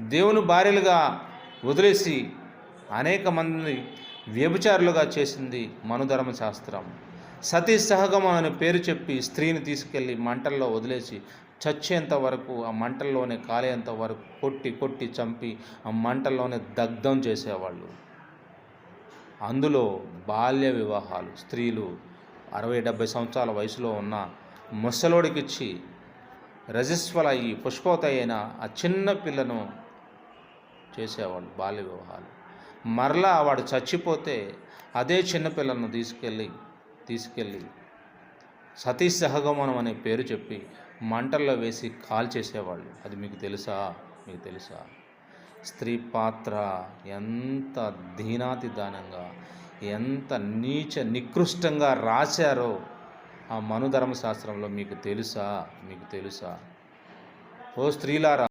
దేవుని భార్యలుగా వదిలేసి అనేక మంది వ్యభిచారులుగా చేసింది మనుధర్మశాస్త్రం సతీ సహగమం అనే పేరు చెప్పి స్త్రీని తీసుకెళ్ళి మంటల్లో వదిలేసి చచ్చేంత వరకు ఆ మంటల్లోనే కాలేంత వరకు కొట్టి కొట్టి చంపి ఆ మంటల్లోనే దగ్ధం చేసేవాళ్ళు. అందులో బాల్య వివాహాలు స్త్రీలు అరవై డెబ్భై సంవత్సరాల వయసులో ఉన్న ముసలోడికిచ్చి రజస్వల అయ్యి పుష్పవత అయిన ఆ చిన్న పిల్లను చేసేవాళ్ళు బాల్య వివాహాలు. మరలా వాడు చచ్చిపోతే అదే చిన్నపిల్లను తీసుకెళ్ళి తీసుకెళ్ళి సతీ సహగమనం అనే పేరు చెప్పి మంటల్లో వేసి కాల్ చేసేవాళ్ళు. అది మీకు తెలుసా? మీకు తెలుసా? స్త్రీ పాత్ర ఎంత దీనాతిదానంగా ఎంత నీచ నికృష్టంగా రాశారో ఆ మనుధర్మశాస్త్రంలో మీకు తెలుసా? మీకు తెలుసా? ఓ స్త్రీలారా